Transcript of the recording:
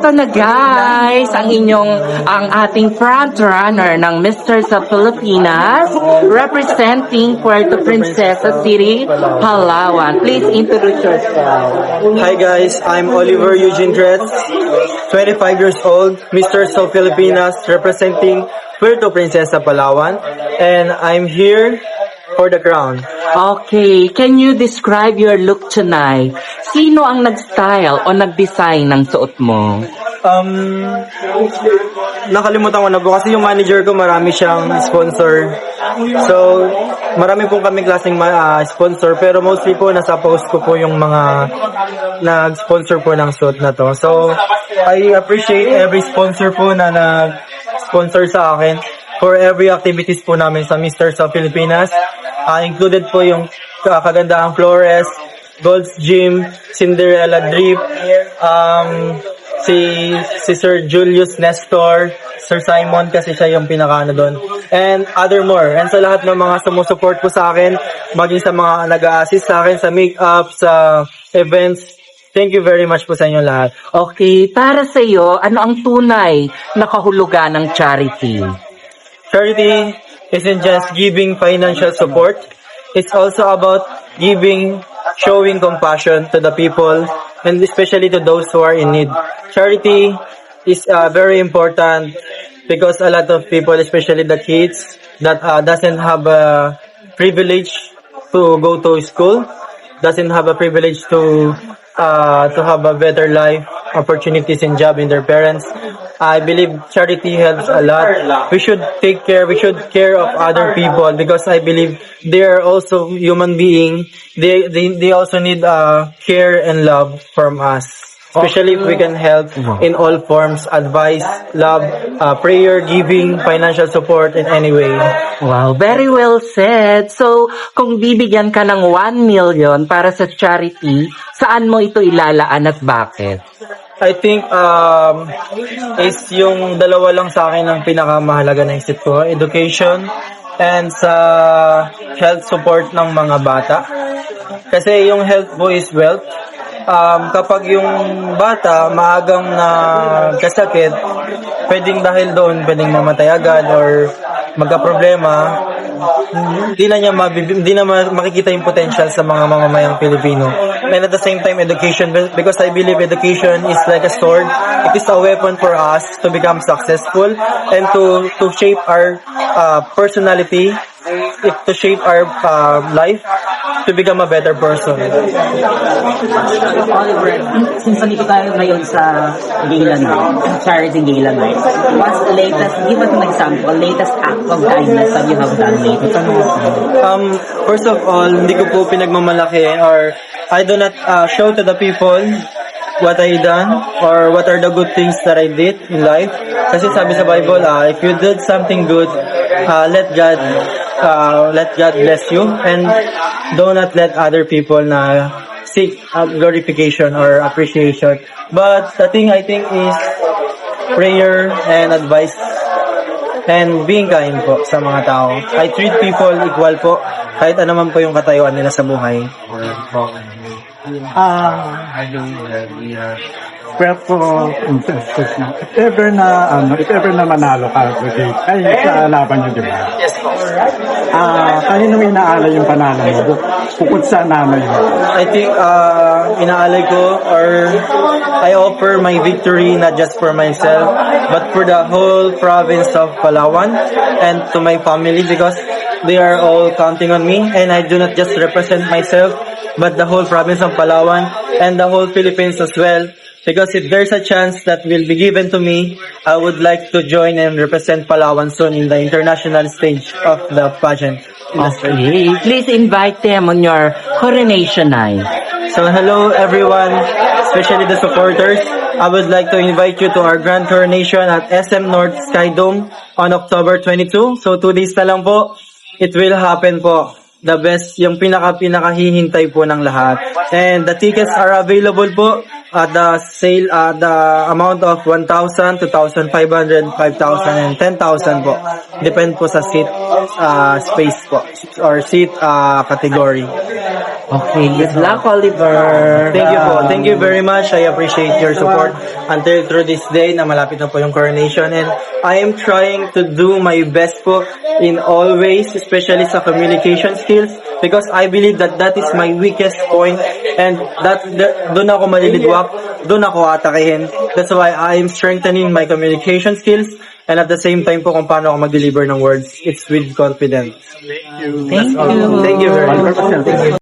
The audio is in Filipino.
Eto na guys, ang inyong, ang ating front runner ng Mr. sa Pilipinas, representing Puerto Princesa City, Palawan. Please introduce yourself. Hi guys, I'm Oliver Eugene Dretz, 25 years old, Mr. So Filipinas, representing Puerto Princesa, Palawan, and I'm here for the crown. Okay, can you describe your look tonight? Sino ang nag-style o nag-design ng suot mo? Um, nakalimutan ko na po kasi yung manager ko marami siyang sponsor. So, marami pong kami klaseng ma- ah, sponsor pero mostly po nasa post ko po yung mga nag-sponsor po ng suit na to. So, I appreciate every sponsor po na nag-sponsor sa akin for every activities po namin sa Mr. sa Pilipinas. Ah, included po yung uh, kagandahang Flores, Gold's Gym, Cinderella Drip, um, si, si Sir Julius Nestor, Sir Simon kasi siya yung pinakaano doon. And other more. And sa lahat ng mga sumusupport po sa akin, maging sa mga nag-a-assist sa akin sa make-up, sa events, thank you very much po sa inyo lahat. Okay, para sa iyo, ano ang tunay na kahulugan ng charity? Charity isn't just giving financial support. It's also about giving, showing compassion to the people, and especially to those who are in need. Charity is uh, very important because a lot of people, especially the kids, that uh, doesn't have a privilege to go to school, doesn't have a privilege to uh, to have a better life, opportunities and job in their parents. I believe charity helps a lot. We should take care, we should care of other people because I believe they are also human being. They, they, they also need uh, care and love from us. Especially if we can help in all forms, advice, love, uh, prayer, giving, financial support in any way. Wow, very well said. So, kung bibigyan ka ng 1 million para sa charity, saan mo ito ilalaan at bakit? I think um, is yung dalawa lang sa akin ang pinakamahalaga na isip ko. Education and sa health support ng mga bata. Kasi yung health po is wealth. Um, kapag yung bata maagang na kasakit, pwedeng dahil doon, pwedeng mamatay agad or magka-problema, hindi na niya mabib- hindi na ma- makikita yung potential sa mga mamamayang Pilipino. And at the same time, education, because I believe education is like a sword. It is a weapon for us to become successful and to to shape our uh, personality, it, to shape our uh, life, to become a better person. Oliver, since nandito tayo ngayon sa gala night, charity gala night, what's the latest, give us an example, latest act of kindness that you have done lately? Um, first of all, hindi ko po pinagmamalaki or I do not uh, show to the people what I done or what are the good things that I did in life. Kasi sabi sa Bible, uh, if you did something good, uh, let God uh, let God bless you and do not let other people na seek uh, glorification or appreciation. But the thing I think is prayer and advice and being kind po sa mga tao. I treat people equal po kahit ano man po yung katayuan nila sa buhay. Ah, pero if ever na ano, if ever na manalo ka today, ay sa laban niyo, di ba? Yes po. Ah, kanino mo inaalay yung panalo mo? Bu- Bukod sa nanay. I think uh, inaalay ko or I offer my victory not just for myself but for the whole province of Palawan and to my family because they are all counting on me and I do not just represent myself but the whole province of Palawan and the whole Philippines as well because if there's a chance that will be given to me I would like to join and represent Palawan soon in the international stage of the pageant. Okay, please invite them on your coronation night. So hello everyone, especially the supporters. I would like to invite you to our grand coronation at SM North Sky Dome on October 22. So two days na lang po, it will happen po. The best, yung pinaka-pinakahihintay po ng lahat. And the tickets are available po at the sale, uh, the amount of 1,000, 2,500, 5,000, and 10,000 po. Depend po sa seat uh, space po or seat uh, category. Okay, good luck, Oliver. Thank you po. Thank you very much. I appreciate your support until through this day na malapit na po yung coronation and I am trying to do my best po in all ways, especially sa communication skills because I believe that that is my weakest point and that, that doon ako maliligwak, doon ako atakihin. That's why I am strengthening my communication skills and at the same time po kung paano ako mag-deliver ng words. It's with confidence. Thank you. Thank you very much. Thank you.